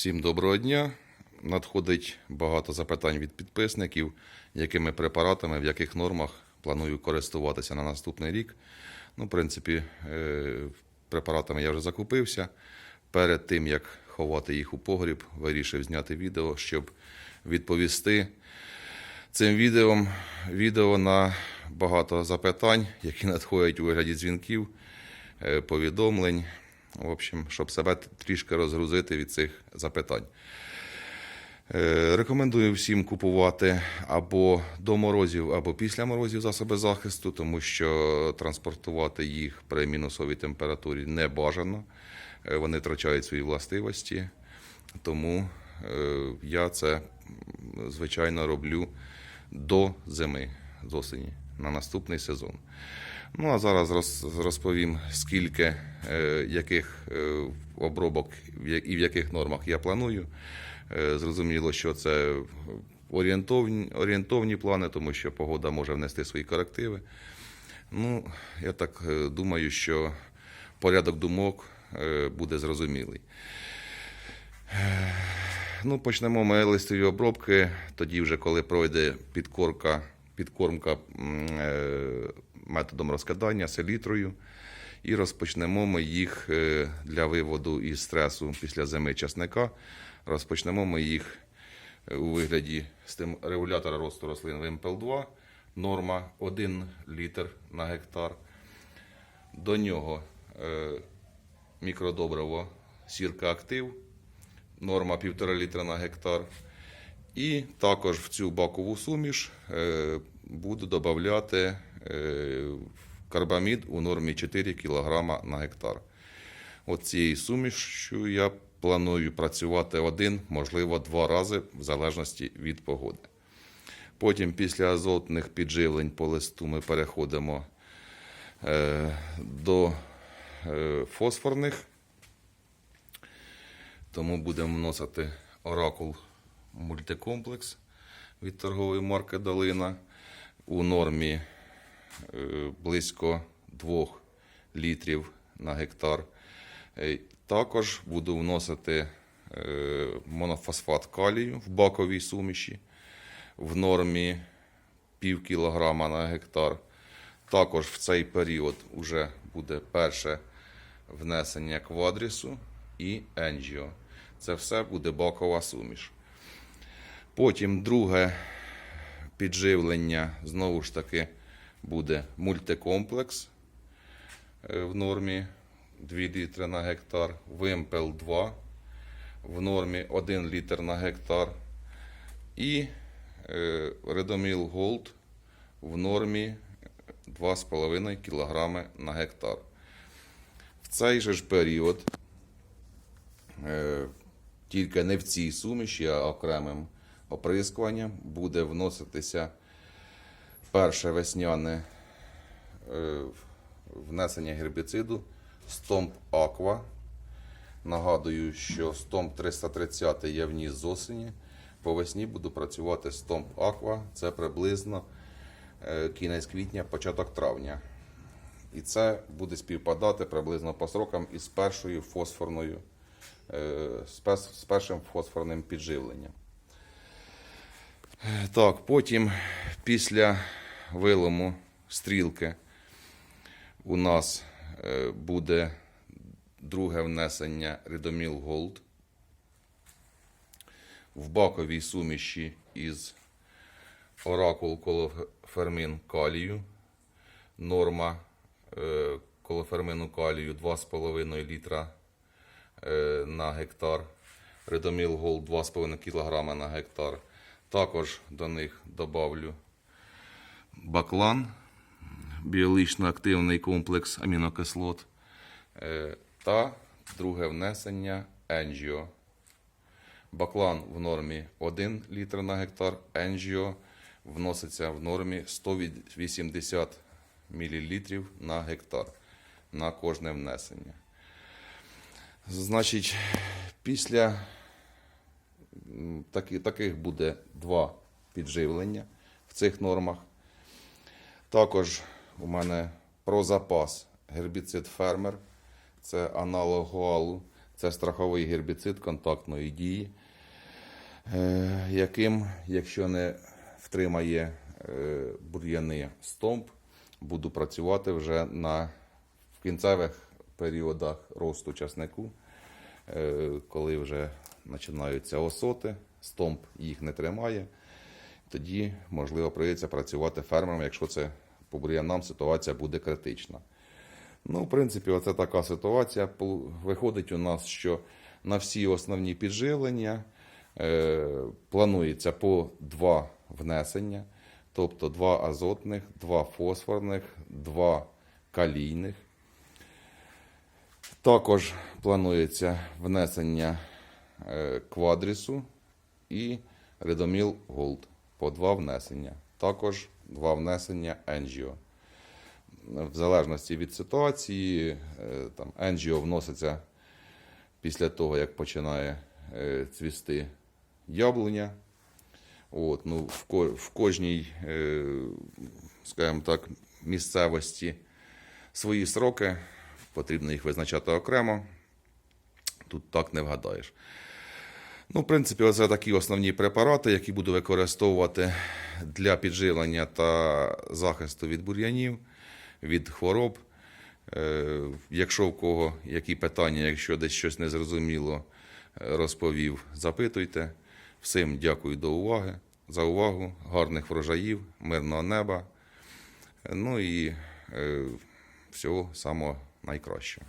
Всім доброго дня. Надходить багато запитань від підписників, якими препаратами, в яких нормах планую користуватися на наступний рік. Ну, в принципі, е, препаратами я вже закупився. Перед тим, як ховати їх у погріб, вирішив зняти відео, щоб відповісти цим відео, відео на багато запитань, які надходять у вигляді дзвінків, е, повідомлень. В общем, щоб себе трішки розгрузити від цих запитань. Е, Рекомендую всім купувати або до морозів, або після морозів засоби захисту, тому що транспортувати їх при мінусовій температурі не бажано. Е, Вони втрачають свої властивості. Тому е, я це, звичайно, роблю до зими, з осені, на наступний сезон. Ну а зараз розповім, скільки е, яких е, обробок і в яких нормах я планую. Е, Зрозуміло, що це орієнтовні, орієнтовні плани, тому що погода може внести свої корективи. Ну, я так думаю, що порядок думок буде зрозумілий. Ну, почнемо ми листові обробки. Тоді, вже коли пройде підкорка, підкормка методом розкидання селітрою. І розпочнемо ми їх е, для виводу із стресу після зими часника. Розпочнемо ми їх е, у вигляді регулятора росту рослин ВМПЛ-2. Норма 1 літр на гектар. До нього е, мікродобриво сірка актив, норма 1,5 літра на гектар. І також в цю бакову суміш буду додати е, карбамід у нормі 4 кг на гектар. От цією сумішю я планую працювати один, можливо, два рази, в залежності від погоди. Потім після азотних підживлень по листу ми переходимо е, до е, фосфорних. Тому будемо вносити оракул мультикомплекс від торгової марки Долина у нормі е, близько 2 літрів на гектар. Е, Також буду вносити е, монофосфат калію в баковій суміші в нормі пів кілограма на гектар. Також в цей період вже буде перше внесення квадрісу і енджіо. Це все буде бакова суміш. Потім друге підживлення знову ж таки буде мультикомплекс е, в нормі 2 літри на гектар, вимпел 2 в нормі 1 літр на гектар і Редоміл Голд в нормі 2,5 кг на гектар. В цей же ж період, е, тільки не в цій суміші, а окремим оприскуванням, буде вноситися перше весняне е, внесення гербіциду Стомп Аква. Нагадую, що Стомп 330 я вніс з осені. По весні буду працювати Стомп Аква. Це приблизно е, кінець квітня, початок травня. І це буде співпадати приблизно по срокам із першою фосфорною, е, з першим фосфорним підживленням. Так, потім після вилому стрілки у нас е, буде друге внесення Редоміл Голд в баковій суміші із оракул колофермин калію. Норма е, колофермину калію 2,5 літра е, на гектар. Редоміл Голд 2,5 кг на гектар. Також до них добавлю баклан, біологічно активний комплекс амінокислот е, та друге внесення енджіо. Баклан в нормі 1 літр на гектар, енджіо вноситься в нормі 180 мл на гектар на кожне внесення. Значить, після таких буде два підживлення в цих нормах. Також у мене про запас гербіцид фермер. Це аналог гуалу. Це страховий гербіцид контактної дії, е, яким, якщо не втримає е, бур'яни стомп, буду працювати вже на в кінцевих періодах росту часнику, е, коли вже починаються осоти, стомп їх не тримає. Тоді, можливо, прийдеться працювати фермером, якщо це по бур'янам ситуація буде критична. Ну, в принципі, оце така ситуація. Виходить у нас, що на всі основні підживлення е, планується по два внесення, тобто два азотних, два фосфорних, два калійних. Також планується внесення е, квадрісу і Редоміл Голд по два внесення. Також два внесення Енжіо. В залежності від ситуації, е, там Енжіо вноситься після того, як починає е, цвісти яблуня. От, ну, в, ко- в кожній, е, скажімо так, місцевості свої сроки, потрібно їх визначати окремо. Тут так не вгадаєш. Ну, в принципі, оце такі основні препарати, які буду використовувати для підживлення та захисту від бур'янів, від хвороб. Е, Якщо в кого які питання, якщо десь щось незрозуміло е, розповів, запитуйте. Всім дякую до уваги, за увагу, гарних врожаїв, мирного неба. Ну і е, всього самого найкращого.